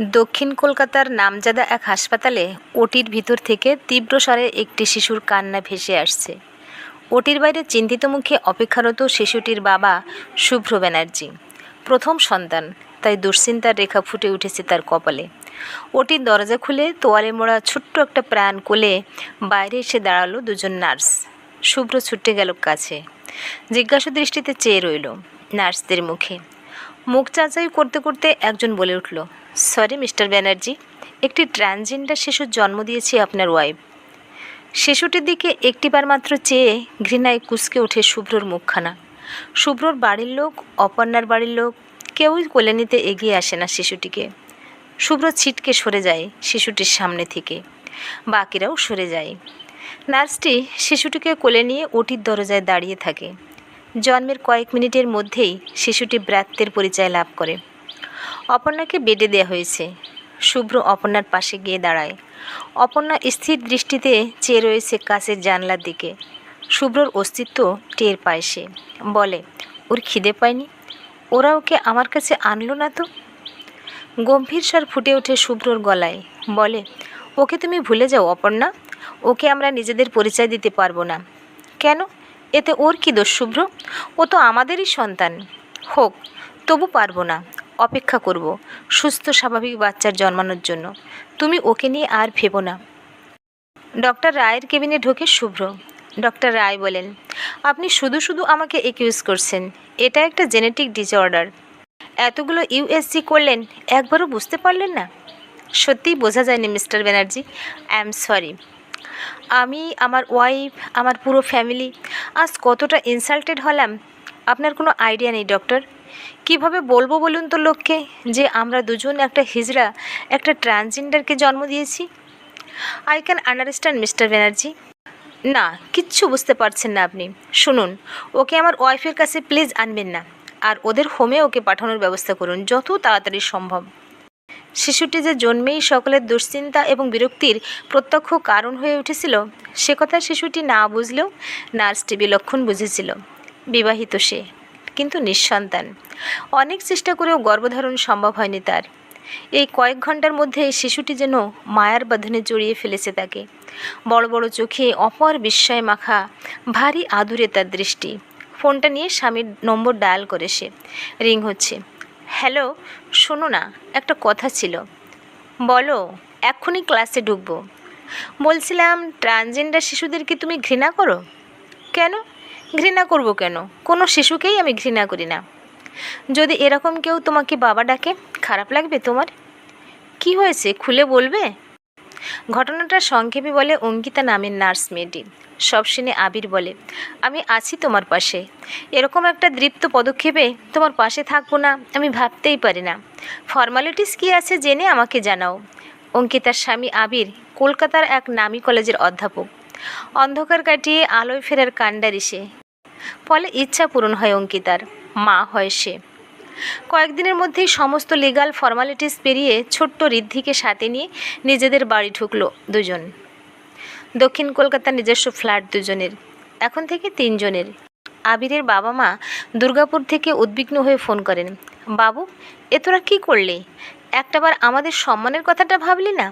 দক্ষিণ কলকাতার নামজাদা এক হাসপাতালে ওটির ভিতর থেকে তীব্র স্বরে একটি শিশুর কান্না ভেসে আসছে। ওটির বাইরে চিন্তিত মুখে অপেক্ষারত শিশুটির বাবা শুভ্র ব্যানার্জি, প্রথম সন্তান, তাই দুশ্চিন্তার রেখা ফুটে উঠেছে তার কপালে। ওটির দরজা খুলে তোয়ালে মোড়া ছোট্ট একটা প্রাণ কোলে বাইরে এসে দাঁড়াল দুজন নার্স। শুভ্র ছুটে গেল কাছে। জিজ্ঞাসা দৃষ্টিতে চেয়ে রইল নার্সদের মুখে। মুখ চাচাই করতে করতে একজন বলে উঠল সরি মিস্টার ব্যানার্জি একটি ট্রানজেন্ডার শিশুর জন্ম দিয়েছি আপনার ওয়াইফ শিশুটির দিকে একটিবার মাত্র চেয়ে ঘৃণায় কুঁচকে ওঠে শুভ্রর মুখখানা। শুভ্রর বাড়ির লোক, অপর্ণার বাড়ির লোক, কেউই কোলে নিতে এগিয়ে আসে না শিশুটিকে। শুভ্র ছিটকে সরে যায় শিশুটির সামনে থেকে। বাকিরাও সরে যায়। নার্সটি শিশুটিকে কোলে নিয়ে ওটির দরজায় দাঁড়িয়ে থাকে। জন্মের কয়েক মিনিটের মধ্যেই শিশুটি ব্রাত্যের পরিচয় লাভ করে। অপর্ণাকে বেডে দেওয়া হয়েছে। শুভ্র অপর্ণার পাশে গিয়ে দাঁড়ায়। অপর্ণা স্থির দৃষ্টিতে চেয়ে রয়েছে কাছের জানলার দিকে। শুভ্রর অস্তিত্ব টের পায় সে। বলে, ওর খিদে পায়নি? ওরা ওকে আমার কাছে আনলো না তো? গম্ভীর স্বর ফুটে ওঠে শুভ্রর গলায়। বলে, ওকে তুমি ভুলে যাও অপর্ণা। ওকে আমরা নিজেদের পরিচয় দিতে পারব না। কেন? এতে ওর কী দোষ শুভ্র? ও তো আমাদেরই সন্তান। হোক, তবু পারব না। অপেক্ষা করব, সুস্থ, স্বাভাবিক বাচ্চার জন্মানোর জন্য। তুমি ওকে নিয়ে আর ভেবো না। ডক্টর রায়ের কেবিনে ঢোকে শুভ্র। ডক্টর রায় বলেন, আপনি শুধু শুধু আমাকে একিউজ করছেন। এটা একটা জেনেটিক ডিসঅর্ডার এতগুলো ইউএসজি করলেন, একবারও বুঝতে পারলেন না? সত্যিই বোঝা যায়নি, mister Banerjee. I am sorry আমি, আমার ওয়াইফ আমার পুরো ফ্যামিলি আজ কতটা ইনসাল্টেড হলাম। আপনার কোনো আইডিয়া নেই ডক্টর কীভাবে বলব বলুন তো লোককে যে আমরা দুজন একটা হিজড়া, একটা ট্রান্সজেন্ডারকে জন্ম দিয়েছি? I can understand mister Banerjee না, কিচ্ছু বুঝতে পারছেন না আপনি। শুনুন, ওকে আমার ওয়াইফের কাছে প্লিজ আনবেন না, আর ওদের হোমে ওকে পাঠানোর ব্যবস্থা করুন, যত তাড়াতাড়ি সম্ভব। শিশুটি যে জন্মেই সকলের দুশ্চিন্তা এবং বিরক্তির প্রত্যক্ষ কারণ হয়ে উঠেছিল, সে কথা শিশুটি না বুঝলেও নার্সটি বিলক্ষণ বুঝেছিল। বিবাহিত সে। কিন্তু নিঃসন্তান। অনেক চেষ্টা করেও গর্ভধারণ সম্ভব হয়নি তার। এই কয়েক ঘণ্টার মধ্যে শিশুটি যেন মায়ার বাঁধনে জড়িয়ে ফেলেছে তাকে। বড় বড় চোখে অপর বিস্ময় মাখা ভারী আদুরে তার দৃষ্টি। ফোনটা নিয়ে স্বামীর নম্বর ডায়াল করে সে। রিং হচ্ছে। হ্যালো, শোনো না, একটা কথা ছিল। বলো, এক্ষুনি ক্লাসে ঢুকবো। বলছিলাম ট্রানজেন্ডার শিশুদেরকে তুমি ঘৃণা করো? কেন? ঘৃণা করব কেন? কোনো শিশুকেই আমি ঘৃণা করি না। যদি এরকম কেউ তোমাকে বাবা ডাকে, খারাপ লাগবে তোমার? কি হয়েছে? খুলে বলবে? ঘটনাটা সংক্ষেপে বলে অঙ্কিতা নামের নার্স মেয়েটি। সব শুনে আবির বলে, আমি আছি তোমার পাশে। এরকম একটা দৃপ্ত পদক্ষেপে তোমার পাশে থাকব না, আমি ভাবতেই পারি না। ফর্মালিটিস কী আছে জেনে আমাকে জানাও। অঙ্কিতার স্বামী আবির কলকাতার এক নামী কলেজের অধ্যাপক। অন্ধকার কাটিয়ে আলোয় ফেরার কাণ্ডারি সে। ফলে ইচ্ছা পূরণ হয় অঙ্কিতার, মা হয় সে। কয়েকদিনের মধ্যেই সমস্ত লিগাল ফর্মালিটিস পেরিয়ে ছোট্ট ঋদ্ধিকে সাথে নিয়ে নিজেদের বাড়ি ঢুকলো দুজন। দক্ষিণ কলকাতার নিজস্ব ফ্ল্যাট দুজনের, এখন থেকে তিনজনের। আবিরের বাবা মা দুর্গাপুর থেকে উদ্বিগ্ন হয়ে ফোন করেন, বাবু, এ তোরা কী করলি? একটাবার আমাদের সম্মানের কথাটা ভাবলি না?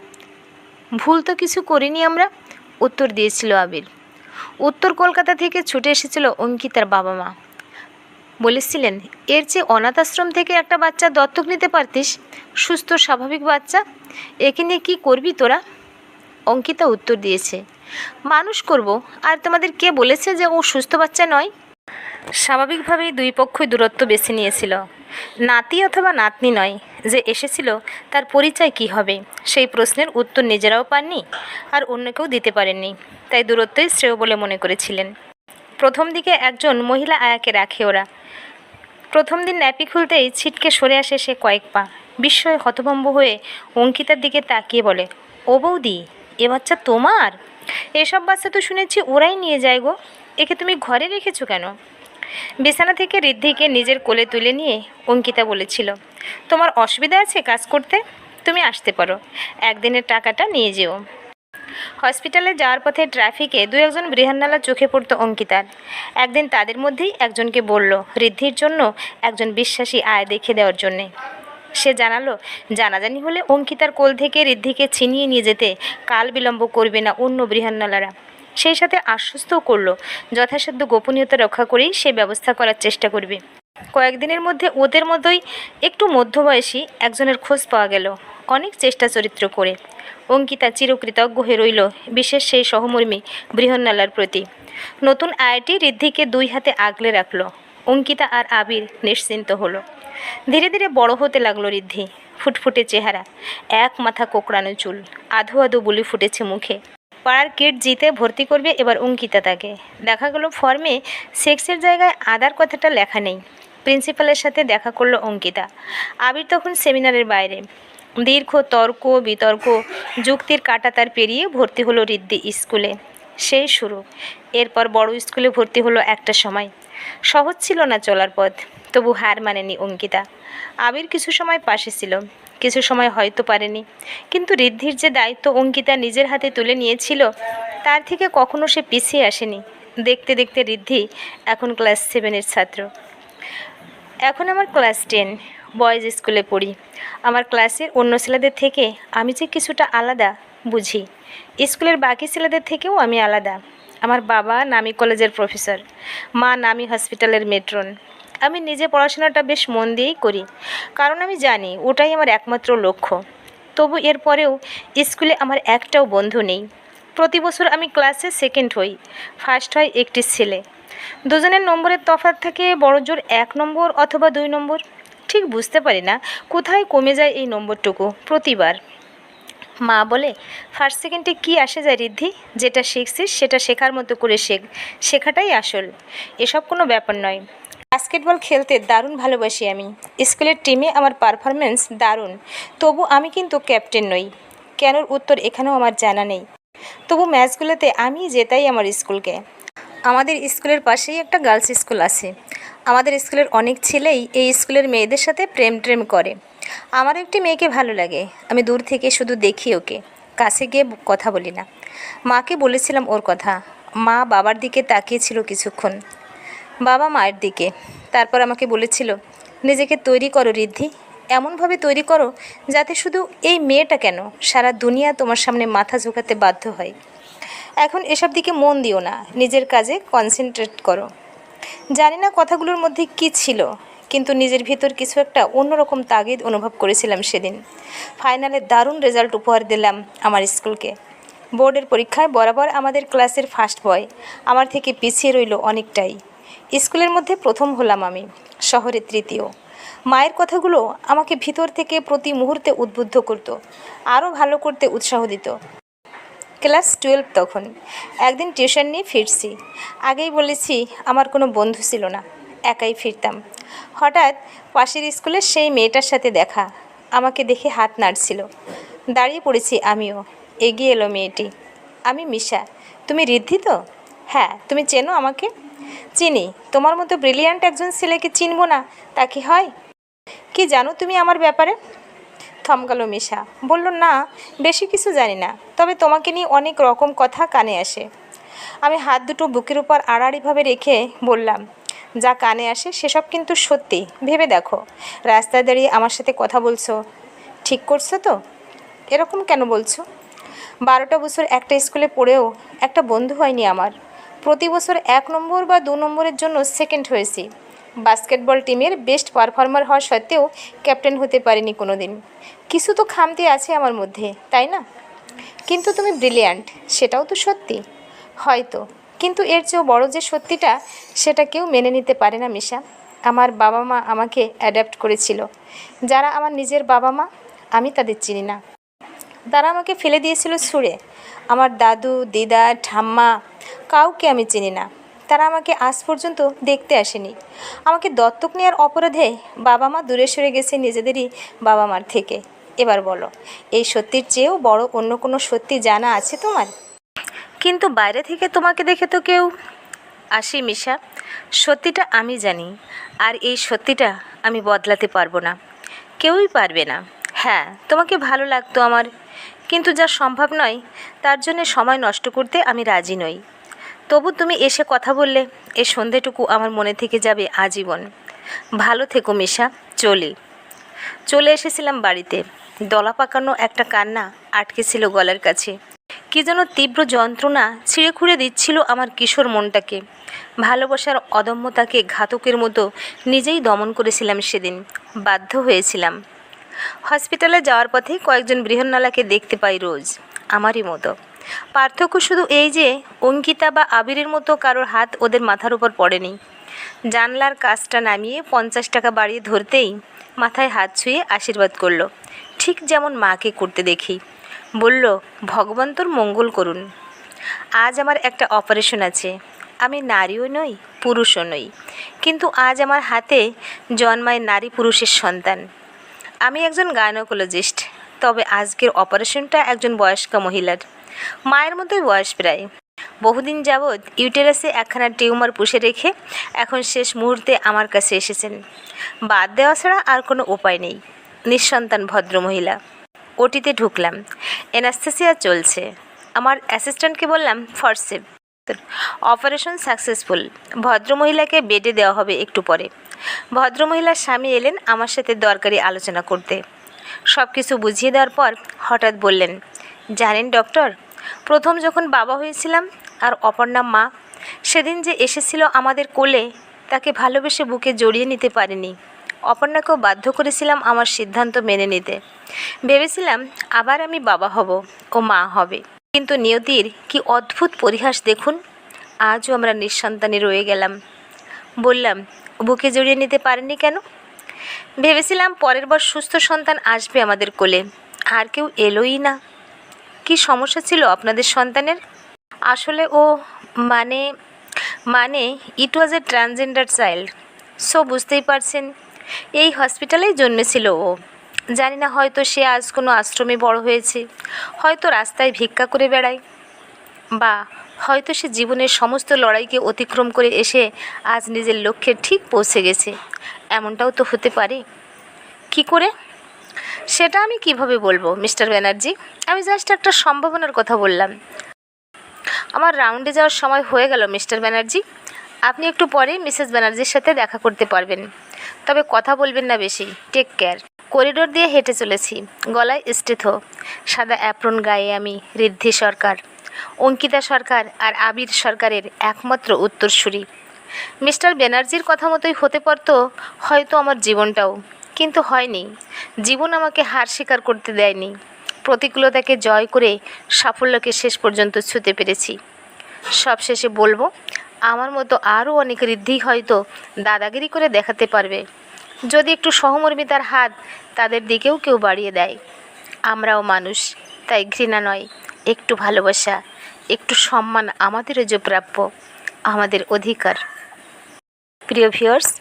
ভুল তো কিছু করিনি আমরা, উত্তর দিয়েছিল আবির। উত্তর কলকাতা থেকে ছুটে এসেছিল অঙ্কিতার বাবা মা। বলেছিলেন, এর চেয়ে অনাথ আশ্রম থেকে একটা বাচ্চা দত্তক নিতে পারতিস? সুস্থ, স্বাভাবিক বাচ্চা? একে নিয়ে কী করবি তোরা? অঙ্কিতা উত্তর দিয়েছে, মানুষ করব, আর তোমাদের কে বলেছে যে ও সুস্থ বাচ্চা নয়? স্বাভাবিকভাবেই দুই পক্ষই দূরত্ব বেছে নিয়েছিল। নাতি অথবা নাতনি নয়, যে এসেছিল, তার পরিচয় কি হবে? সেই প্রশ্নের উত্তর নিজেরাও পাননি, আর অন্য কেউ দিতে পারেননি। তাই দূরত্বই শ্রেয় বলে মনে করেছিলেন। প্রথম দিকে একজন মহিলা আয়াকে রাখে ওরা। প্রথম দিন ন্যাপি খুলতেই ছিটকে সরে আসে সে কয়েক পা। বিস্ময়ে হতভম্ব হয়ে অঙ্কিতার দিকে তাকিয়ে বলে, ও বৌদি, এ বাচ্চা তোমার? এসব বাচ্চা তো শুনেছি ওরাই নিয়ে যায় গো। একে তুমি ঘরে রেখেছো কেন? বিছানা থেকে ঋদ্ধিকে নিজের কোলে তুলে নিয়ে অঙ্কিতা বলেছিল, তোমার অসুবিধা আছে কাজ করতে? তুমি আসতে পারো। একদিনের টাকাটা নিয়ে যেও। হসপিটালে যাওয়ার পথে ট্রাফিকে দু একজন বৃহান্নালা চোখে পড়তো অঙ্কিতার। একদিন তাদের মধ্যেই একজনকে বলল ঋদ্ধির জন্য একজন বিশ্বাসী আয় দেখে দেওয়ার জন্যে। সে জানালো, জানাজানি হলে অঙ্কিতার কোল থেকে ঋদ্ধিকে ছিনিয়ে নিয়ে যেতে কাল বিলম্ব করবে না অন্য বৃহন্নলারা। সেই সাথে আশ্বস্তও করল। যথাসাধ্য গোপনীয়তা রক্ষা করেই সে ব্যবস্থা করার চেষ্টা করবে। কয়েকদিনের মধ্যে ওদের মতোই একটু মধ্যবয়সী একজনের খোঁজ পাওয়া গেল। অনেক চেষ্টা চরিত্র করে। অঙ্কিতা চিরকৃতজ্ঞ হয়ে রইল বিশেষ সেই সহমর্মী বৃহন্নালার প্রতি। নতুন আয়াটি ঋদ্ধিকে দুই হাতে আগলে রাখল। অঙ্কিতা আর আবির নিশ্চিন্ত হলো। ধীরে ধীরে বড় হতে লাগল ঋদ্ধি। ফুটফুটে চেহারা। এক মাথা কোকড়ানো চুল। আধো আধো বুলি ফুটেছে মুখে। পাড়ার কিট জিতে ভর্তি করবে এবার অঙ্কিতা তাকে। দেখা গেল ফর্মে সেক্সের জায়গায় আদার কথাটা লেখা নেই। প্রিন্সিপালের সাথে দেখা করল অঙ্কিতা। আবির তখন সেমিনারের বাইরে। দীর্ঘ তর্ক, বিতর্ক, যুক্তির কাটা তার পেরিয়ে ভর্তি হলো রিদ্দি স্কুলে। সেই শুরু। এরপর বড় স্কুলে ভর্তি হলো একটা সময়। সহজ ছিল না চলার পথ, তবু হার মানেনি অঙ্কিতা। আবির কিছু সময় পাশে ছিল, কিছু সময় হয়তো পারেনি। কিন্তু ঋদ্ধির যে দায়িত্ব অঙ্কিতা নিজের হাতে তুলে নিয়েছিল, তার থেকে কখনো সে পিছিয়ে আসেনি। দেখতে দেখতে ঋদ্ধি এখন ক্লাস সেভেনের ছাত্র। এখন আমার ক্লাস টেন বয়েজ স্কুলে পড়ি। আমার ক্লাসের অন্য ছেলেদের থেকে আমি যে কিছুটা আলাদা, বুঝি। স্কুলের বাকি ছেলেদের থেকেও আমি আলাদা। আমার বাবা নামি কলেজের প্রফেসর, মা নামি হসপিটালের মেট্রন। আমি নিজে পড়াশোনাটা বেশ মন দিয়েই করি, কারণ আমি জানি ওটাই আমার একমাত্র লক্ষ্য। তবু এরপরেও স্কুলে আমার একটাও বন্ধু নেই। প্রতি বছর আমি ক্লাসে সেকেন্ড হই ফার্স্ট হয় একটি ছেলে। দুজনের নম্বরের তফাৎ থাকে বড় জোর এক নম্বর অথবা দুই নম্বর। ঠিক বুঝতে পারি না কোথায় কমে যায় এই নম্বরটুকু প্রতিবার। মা বলে, ফার্স্ট সেকেন্ডে কি আসে যায় ঋদ্ধি? যেটা শিখছিস, সেটা শেখার মতো করে শেখ। শেখাটাই আসল। এসব কোনো ব্যাপার নয়। বাস্কেটবল খেলতে দারুণ ভালোবাসি আমি। স্কুলের টিমে আমার পারফরমেন্স দারুণ। তবু আমি কিন্তু ক্যাপ্টেন নই। কেনর উত্তর এখানেও আমার জানা নেই। তবু ম্যাচগুলোতে আমি জেতাই আমার স্কুলকে। আমাদের স্কুলের পাশেই একটা গার্লস স্কুল আছে। আমাদের স্কুলের অনেক ছেলেই এই স্কুলের মেয়েদের সাথে প্রেম ট্রেম করে। আমার একটি মেয়েকে ভালো লাগে। আমি দূর থেকে শুধু দেখি ওকে। কাছে গিয়ে কথা বলি না। মাকে বলেছিলাম ওর কথা। মা বাবার দিকে তাকিয়েছিল কিছুক্ষণ। বাবা মায়ের দিকে। তারপর আমাকে বলেছিল, নিজেকে তৈরি করো ঋদ্ধি। এমনভাবে তৈরি করো যাতে শুধু এই মেয়েটা কেন সারা দুনিয়া তোমার সামনে মাথা ঝোঁকাতে বাধ্য হয়। এখন এসব দিকে মন দিও না। নিজের কাজে কনসেন্ট্রেট করো। জানি না কথাগুলোর মধ্যে কী ছিল। কিন্তু নিজের ভিতর কিছু একটা অন্যরকম তাগিদ অনুভব করেছিলাম সেদিন। ফাইনালে দারুণ রেজাল্ট উপহার দিলাম আমার স্কুলকে। বোর্ডের পরীক্ষায় বরাবর আমাদের ক্লাসের ফার্স্ট বয়। আমার থেকে পিছিয়ে রইল অনেকটাই। স্কুলের মধ্যে প্রথম হলাম আমি, শহরে তৃতীয়। মায়ের কথাগুলো আমাকে ভিতর থেকে প্রতি মুহূর্তে উদ্বুদ্ধ করতো, আরও ভালো করতে উৎসাহ দিত। ক্লাস টুয়েলভ তখন। একদিন টিউশন নিয়ে ফিরছি। আগেই বলেছি, আমার কোনো বন্ধু ছিল না। একাই ফিরতাম। হঠাৎ পাশের স্কুলের সেই মেয়েটার সাথে দেখা। আমাকে দেখে হাত নাড়ছিল। দাঁড়িয়ে পড়েছি আমিও। এগিয়ে এলো মেয়েটি। আমি, মিশা, তুমি ঋদ্ধি তো? হ্যাঁ তুমি চেনো আমাকে? চিনি। তোমার মতো ব্রিলিয়ান্ট একজন ছেলেকে চিনবো না, তা কি হয়? কি জানো তুমি আমার ব্যাপারে? থমকালো মিশা। বলল, না, বেশি কিছু জানি না, তবে তোমাকে নিয়ে অনেক রকম কথা কানে আসে। আমি হাত দুটো বুকের উপর আড়াআড়িভাবে রেখে বললাম যা কানে আসে, সেসব কিন্তু সত্যি। ভেবে দেখো। রাস্তায় দাঁড়িয়ে আমার সাথে কথা বলছো। ঠিক করছ তো? এরকম কেন বলছো? বারোটা বছর একটা স্কুলে পড়েও একটা বন্ধু হয়নি আমার। প্রতি বছর এক নম্বর বা দু নম্বরের জন্য সেকেন্ড হয়েছি। বাস্কেটবল টিমের বেস্ট পারফর্মার হওয়া সত্ত্বেও ক্যাপ্টেন হতে পারিনি কোনো দিন কিছু তো খামতি আছে আমার মধ্যে, তাই না? কিন্তু তুমি ব্রিলিয়ান্ট সেটাও তো সত্যি। হয়তো। কিন্তু এর চেয়েও বড় যে সত্যিটা, সেটা কেউ মেনে নিতে পারে না মিশা। আমার বাবা মা আমাকে অ্যাডাপ্ট করেছিল। যারা আমার নিজের বাবা মা, আমি তাদের চিনি না। তারা আমাকে ফেলে দিয়েছিল ছুঁড়ে আমার দাদু, দিদা, ঠাম্মা, কাউকে আমি চিনি না। তারা আমাকে আজ পর্যন্ত দেখতে আসেনি। আমাকে দত্তক নেওয়ার অপরাধে বাবা মা দূরে সরে গেছে নিজেদেরই বাবা মার থেকে। এবার বলো, এই সত্যির চেয়েও বড় অন্য কোনো সত্যি জানা আছে তোমার? কিন্তু বাইরে থেকে তোমাকে দেখে তো কেউ আসি মিশা। সত্যিটা আমি জানি, আর এই সত্যিটা আমি বদলাতে পারব না। কেউই পারবে না। হ্যাঁ তোমাকে ভালো লাগতো আমার, কিন্তু যা সম্ভব নয়, তার জন্য সময় নষ্ট করতে আমি রাজি নই। তবু তুমি এসে কথা বললে, এ সন্ধেটুকু আমার মনে থেকে যাবে আজীবন। ভালো থেকো মিশা, চলি। চলে এসেছিলাম বাড়িতে। দলা পাকানো একটা কান্না আটকে ছিল গলার কাছে। কি যেন তীব্র যন্ত্রণা ছিঁড়ে খুঁড়ে দিচ্ছিল আমার কিশোর মনটাকে। ভালোবাসার অদম্যতাকে ঘাতকের মতো নিজেই দমন করেছিলাম সেদিন। বাধ্য হয়েছিলাম। হসপিটালে যাওয়ার পথে কয়েকজন বৃহন্নলাকে দেখতে পাই রোজ, আমারই মতো। পার্থক্য শুধু এই যে, অঙ্কিতা বা আবিরের মতো কারোর হাত ওদের মাথার উপর পড়েনি। জানলার কাজটা নামিয়ে পঞ্চাশ টাকা বাড়িয়ে ধরতেই মাথায় হাত ছুঁয়ে আশীর্বাদ করল। ঠিক যেমন মাকে করতে দেখি। বলল, ভগবান তোর মঙ্গল করুন। আজ আমার একটা অপারেশন আছে। আমি নারীও নই, পুরুষও নই। কিন্তু আজ আমার হাতে জন্মায় নারী পুরুষের সন্তান। আমি একজন গায়নোকোলজিস্ট তবে আজকের অপারেশনটা একজন বয়স্ক মহিলার। মায়ের মতোই বয়স প্রায়। বহুদিন যাবৎ ইউটেরাসে একখানা টিউমার পুষে রেখে এখন শেষ মুহূর্তে আমার কাছে এসেছেন। বাদ দেওয়া ছাড়া আর কোনো উপায় নেই। নিঃসন্তান ভদ্রমহিলা। ওটিতে ঢুকলাম। এনাস্থেসিয়া চলছে। আমার অ্যাসিস্ট্যান্টকে বললাম ফরসেপ অপারেশন সাকসেসফুল। ভদ্রমহিলাকে বেডে দেওয়া হবে একটু পরে। ভদ্রমহিলার স্বামী এলেন আমার সাথে দরকারি আলোচনা করতে। সব কিছু বুঝিয়ে দেওয়ার পর হঠাৎ বললেন, জানেন ডক্টর, প্রথম যখন বাবা হয়েছিলাম আর অপর্ণা মা, সেদিন যে এসেছিল আমাদের কোলে, তাকে ভালোবেসে বুকে জড়িয়ে নিতে পারিনি। অপর্ণাকেও বাধ্য করেছিলাম আমার সিদ্ধান্ত মেনে নিতে। ভেবেছিলাম আবার আমি বাবা হব ও মা হবে। কিন্তু নিয়তির কি অদ্ভুত পরিহাস দেখুন, আজও আমরা নিঃসন্তানে রয়ে গেলাম। বললাম, বুকে জড়িয়ে নিতে পারেনি কেন? ভেবেছিলাম পরের বার সুস্থ সন্তান আসবে আমাদের কোলে, আর কেউ এলোই না। কি সমস্যা ছিল আপনাদের সন্তানের? আসলে ও মানে মানে it was a transgender child so বুঝতেই পারছেন এই হসপিটালেই জন্মেছিল ও। জানি না হয়তো সে আজ কোনো আশ্রমে বড় হয়েছে। হয়তো রাস্তায় ভিক্ষা করে বেড়ায়। বা হয়তো সে জীবনের সমস্ত লড়াইকে অতিক্রম করে এসে আজ নিজের লক্ষ্যে ঠিক পৌঁছে গেছে। এমনটাও তো হতে পারে। কি করে? সেটা আমি কীভাবে বলব, মিস্টার ব্যানার্জি? আমি জাস্ট একটা সম্ভাবনার কথা বললাম। আমার রাউন্ডে যাওয়ার সময় হয়ে গেল, মিস্টার ব্যানার্জি। আপনি একটু পরে মিসেস ব্যানার্জির সাথে দেখা করতে পারবেন। তবে কথা বলবেন না বেশি। টেক কেয়ার করিডোর দিয়ে হেঁটে চলেছি। গলায় স্টেথো সাদা অ্যাপ্রন গায়ে আমি ঋদ্ধি সরকার। অঙ্কিতা সরকার আর আবির সরকারের একমাত্র উত্তরসূরি। মিস্টার ব্যানার্জির কথা মতোই হতে পারতো হয়তো আমার জীবনটাও। কিন্তু হয়নি। জীবন আমাকে হার স্বীকার করতে দেয়নি। প্রতিকূলতাকে জয় করে সাফল্যকে শেষ পর্যন্ত ছুঁতে পেরেছি। সব শেষে বলব আমার মতো আরও অনেক ঋদ্ধি হয়তো দাদাগিরি করে দেখাতে পারবে। যদি একটু সহমর্মিতার হাত তাদের দিকেও কেউ বাড়িয়ে দেয়। আমরাও মানুষ, তাই ঘৃণা নয়, একটু ভালোবাসা, একটু সম্মান আমাদেরও যে প্রাপ্য, আমাদের অধিকার। প্রিয় ভিউয়ার্স